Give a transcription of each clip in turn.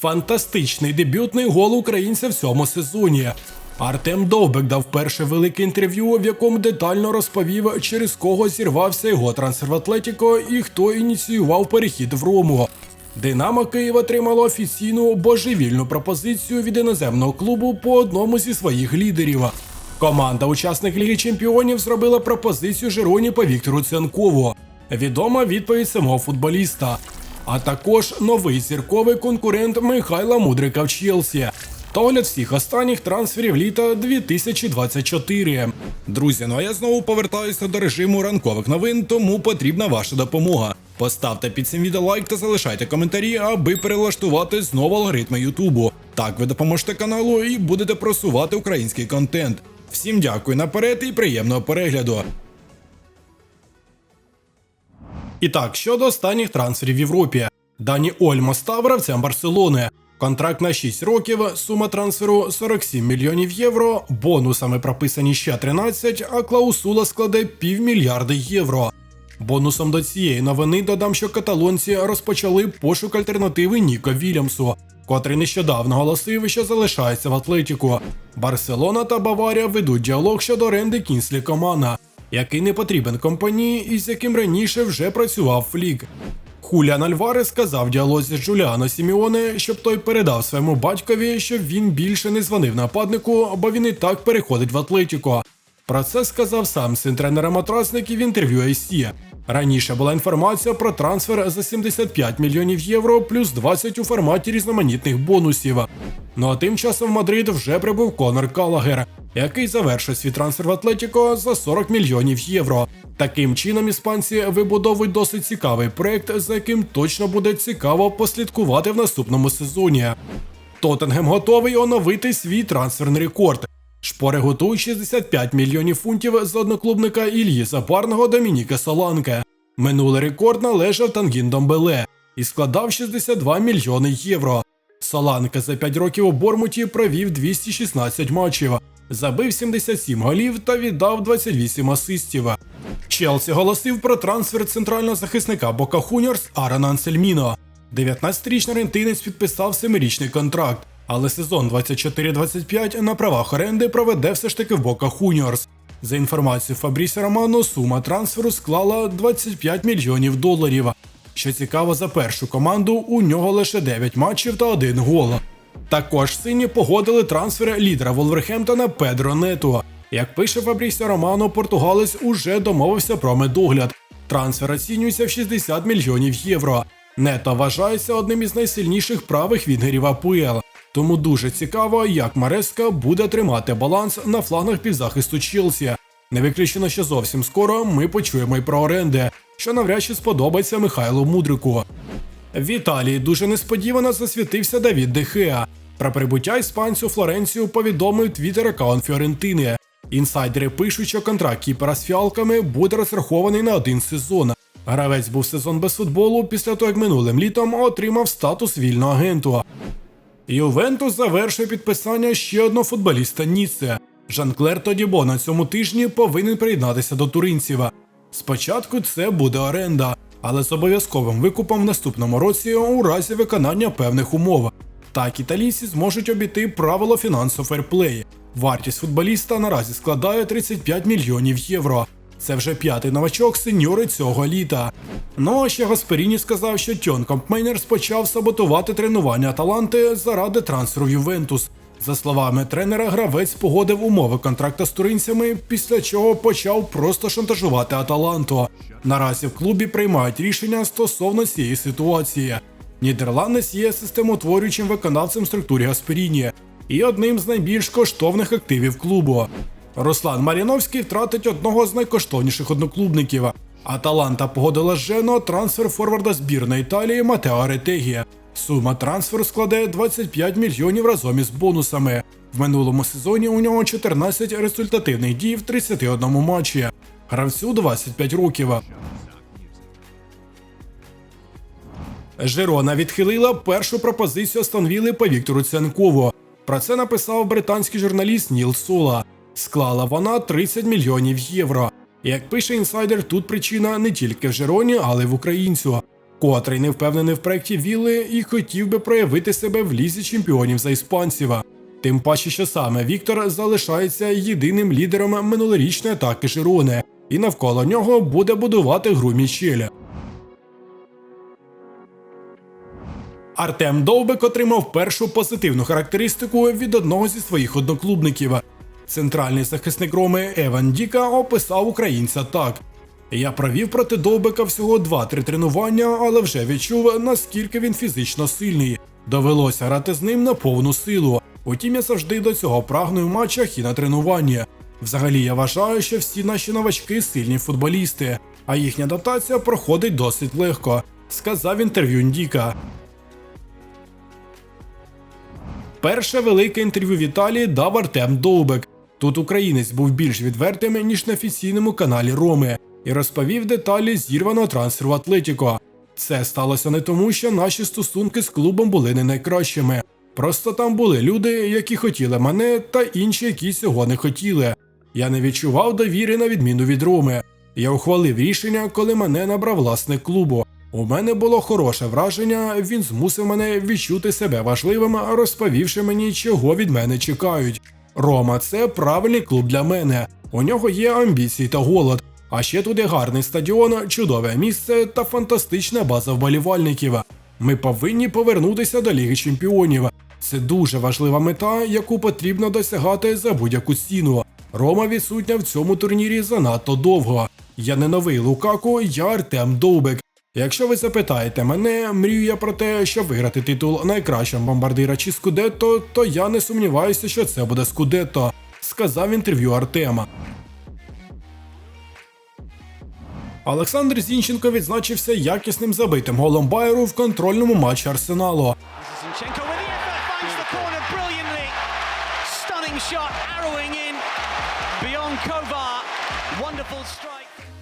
Фантастичний дебютний гол українця в цьому сезоні. Артем Довбек дав перше велике інтерв'ю, в якому детально розповів, через кого зірвався його трансфер в Атлетіко і хто ініціював перехід в Рому. Динамо Київ отримало офіційну божевільну пропозицію від іноземного клубу по одному зі своїх лідерів. Команда, учасник Ліги Чемпіонів, зробила пропозицію Жироні по Віктору Цянкову. Відома відповідь самого футболіста, а також новий зірковий конкурент Михайла Мудрика в Челсі. Та огляд всіх останніх трансферів літа 2024. Друзі, ну а я знову повертаюся до режиму ранкових новин, тому потрібна ваша допомога. Поставте під цим відео лайк та залишайте коментарі, аби перелаштувати знову алгоритми Ютубу. Так ви допоможете каналу і будете просувати український контент. Всім дякую наперед і приємного перегляду. І так, щодо останніх трансферів в Європі. Дані Ольмо став гравцем Барселони. Контракт на 6 років, сума трансферу 47 мільйонів євро, бонусами прописані ще 13, а клаусула складе півмільярди євро. Бонусом до цієї новини додам, що каталонці розпочали пошук альтернативи Ніко Вільямсу, котрий нещодавно оголосив, що залишається в Атлетіку. Барселона та Баварія ведуть діалог щодо оренди Кінслі Комана, який не потрібен компанії і з яким раніше вже працював Флік. Хуліан Альварес сказав діалозі з Джуліано Сіміоне, щоб той передав своєму батькові, щоб він більше не дзвонив нападнику, бо він і так переходить в Атлетіко. Про це сказав сам син тренера матрасників в інтерв'ю IC. Раніше була інформація про трансфер за 75 мільйонів євро плюс 20 у форматі різноманітних бонусів. Ну а тим часом в Мадрид вже прибув Конор Калагер, який завершив свій трансфер в Атлетіко за 40 мільйонів євро. Таким чином, іспанці вибудовують досить цікавий проект, за яким точно буде цікаво послідкувати в наступному сезоні. Тоттенгем готовий оновити свій трансферний рекорд. Шпори готують 65 мільйонів фунтів з одноклубника Ільї Запарного Домініка Соланке. Минулий рекорд належав Тангін Домбеле і складав 62 мільйони євро. Соланке за 5 років у Бормуті провів 216 матчів, забив 77 голів та віддав 28 асистів. Челсі голосив про трансфер центрального захисника Бока Хуньорс Арана Ансельміно. 19-річний аргентинець підписав 7-річний контракт, але сезон 24-25 на правах оренди проведе все ж таки в Бока Хуньорс. За інформацією Фабрісі Романо, сума трансферу склала 25 мільйонів доларів. Що цікаво, за першу команду у нього лише 9 матчів та 1 гол. Також сині погодили трансфер лідера Волверхемптона Педро Нету. Як пише Фабрісіо Романо, португалець уже домовився про медогляд. Трансфер оцінюється в 60 мільйонів євро. Нето вважається одним із найсильніших правих вінгерів АПЛ. Тому дуже цікаво, як Мареска буде тримати баланс на флангах півзахисту Челсі. Не виключено, що зовсім скоро ми почуємо й про оренди, що навряд чи сподобається Михайлу Мудрику. В Італії дуже несподівано засвітився Давід Дехеа. Про прибуття іспанцю Флоренцію повідомив твіттер аккаунт Фіорентини. Інсайдери пишуть, що контракт кіпера з фіалками буде розрахований на один сезон. Гравець був сезон без футболу після того, як минулим літом отримав статус вільного агенту. Ювентус завершує підписання ще одного футболіста Ніце. Жан-Клер Тодібо на цьому тижні повинен приєднатися до туринців. Спочатку це буде оренда, але з обов'язковим викупом в наступному році у разі виконання певних умов. Так італійці зможуть обійти правило фінансового ферплей. Вартість футболіста наразі складає 35 мільйонів євро. Це вже п'ятий новачок сеньори цього літа. Ну а ще Гасперіні сказав, що Тьон Компмейнерс почав саботувати тренування Аталанти заради трансферу в Ювентус. За словами тренера, гравець погодив умови контракта з туринцями, після чого почав просто шантажувати Аталанту. Наразі в клубі приймають рішення стосовно цієї ситуації. Нідерландець є системотворюючим виконавцем в структурі Гасперіні і одним з найбільш коштовних активів клубу. Руслан Маріновський втратить одного з найкоштовніших одноклубників. Аталанта погодила з Жено трансфер форварда збірної Італії Матео Ретегі. Сума трансферу складе 25 мільйонів разом із бонусами. В минулому сезоні у нього 14 результативних дій в 31 матчі. Гравцю 25 років. Жирона відхилила першу пропозицію Станвіли по Віктору Цянкову. Про це написав британський журналіст Ніл Сола. Склала вона 30 мільйонів євро. Як пише інсайдер, тут причина не тільки в Жироні, але й в українцю. Котрий не впевнений в проєкті Вілли і хотів би проявити себе в лізі чемпіонів за іспанців. Тим паче, що саме Віктор залишається єдиним лідером минулорічної атаки Жирони, і навколо нього буде будувати гру Мічеля. Артем Довбик отримав першу позитивну характеристику від одного зі своїх одноклубників. Центральний захисник Роми Еван Діка описав українця так: я провів проти Довбика всього 2-3 тренування, але вже відчув, наскільки він фізично сильний. Довелося грати з ним на повну силу. Утім, я завжди до цього прагну в матчах і на тренуванні. Взагалі, я вважаю, що всі наші новачки сильні футболісти, а їхня адаптація проходить досить легко, сказав інтерв'ю Ndіка. Перше велике інтерв'ю в Італії дав Артем Довбек. Тут українець був більш відвертим, ніж на офіційному каналі Роми, і розповів деталі зірваного трансферу Атлетіко. Це сталося не тому, що наші стосунки з клубом були не найкращими. Просто там були люди, які хотіли мене, та інші, які цього не хотіли. Я не відчував довіри на відміну від Роми. Я ухвалив рішення, коли мене набрав власник клубу. У мене було хороше враження, він змусив мене відчути себе важливим, розповівши мені, чого від мене чекають. Рома це правильний клуб для мене. У нього є амбіції та голод. А ще тут є гарний стадіон, чудове місце та фантастична база вболівальників. Ми повинні повернутися до Ліги Чемпіонів. Це дуже важлива мета, яку потрібно досягати за будь-яку ціну. Рома відсутня в цьому турнірі занадто довго. Я не новий Лукаку, я Артем Довбик. Якщо ви запитаєте мене, мрію я про те, щоб виграти титул найкращого бомбардира чи Скудетто, то я не сумніваюся, що це буде Скудетто, сказав інтерв'ю Артема. Олександр Зінченко відзначився якісним забитим голом Байеру в контрольному матчі Арсеналу.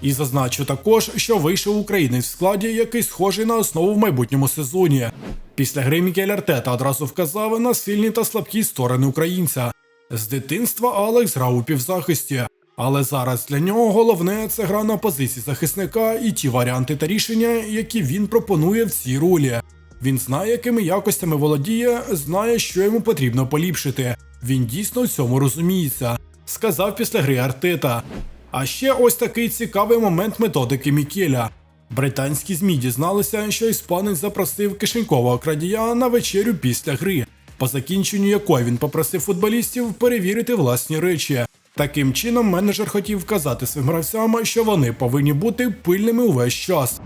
І зазначу також, що вийшов українець в складі, який схожий на основу в майбутньому сезоні. Після гри Мікель Артета одразу вказав на сильні та слабкі сторони українця. З дитинства Алекс грав у півзахисті, але зараз для нього головне це гра на позиції захисника і ті варіанти та рішення, які він пропонує в цій ролі. Він знає, якими якостями володіє, знає, що йому потрібно поліпшити. Він дійсно в цьому розуміється, сказав після гри Артета. А ще ось такий цікавий момент методики Мікеля. Британські ЗМІ дізналися, що іспанець запросив кишенькового крадія на вечерю після гри, по закінченню якої він попросив футболістів перевірити власні речі. Таким чином, менеджер хотів вказати своїм гравцям, що вони повинні бути пильними увесь час.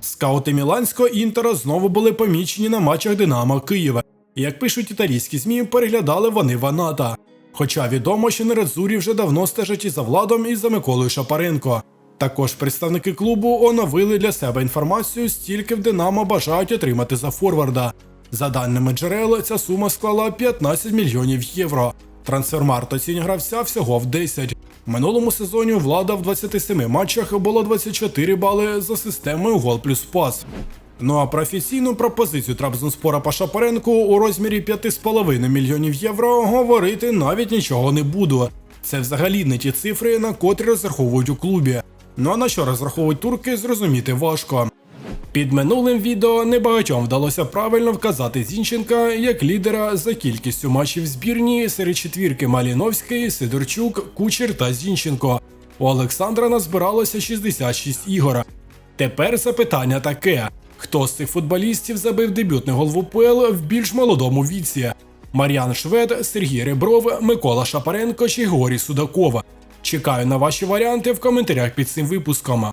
Скаути Міланського інтера знову були помічені на матчах Динамо Києва. Як пишуть італійські ЗМІ, переглядали вони Ваната. Хоча відомо, що Нередзурі вже давно стежать і за владом, і за Миколою Шапаренко. Також представники клубу оновили для себе інформацію, стільки в Динамо бажають отримати за форварда. За даними джерел, ця сума склала 15 мільйонів євро. Трансфермарт оцінює гравця всього в 10. Минулому сезоні влада в 27 матчах було 24 бали за системою гол плюс пас. Ну а про офіційну пропозицію Трабзонспора по Шапаренку у розмірі 5,5 мільйонів євро говорити навіть нічого не буду. Це взагалі не ті цифри, на котрі розраховують у клубі. Ну а на що розраховують турки, зрозуміти важко. Під минулим відео небагатьом вдалося правильно вказати Зінченка як лідера за кількістю матчів збірні серед четвірки Маліновський, Сидорчук, Кучер та Зінченко. У Олександра назбиралося 66 ігор. Тепер запитання таке: хто з цих футболістів забив дебютний гол в УПЛ в більш молодому віці? Мар'ян Швед, Сергій Ребров, Микола Шапаренко чи Георгій Судаков? Чекаю на ваші варіанти в коментарях під цим випуском.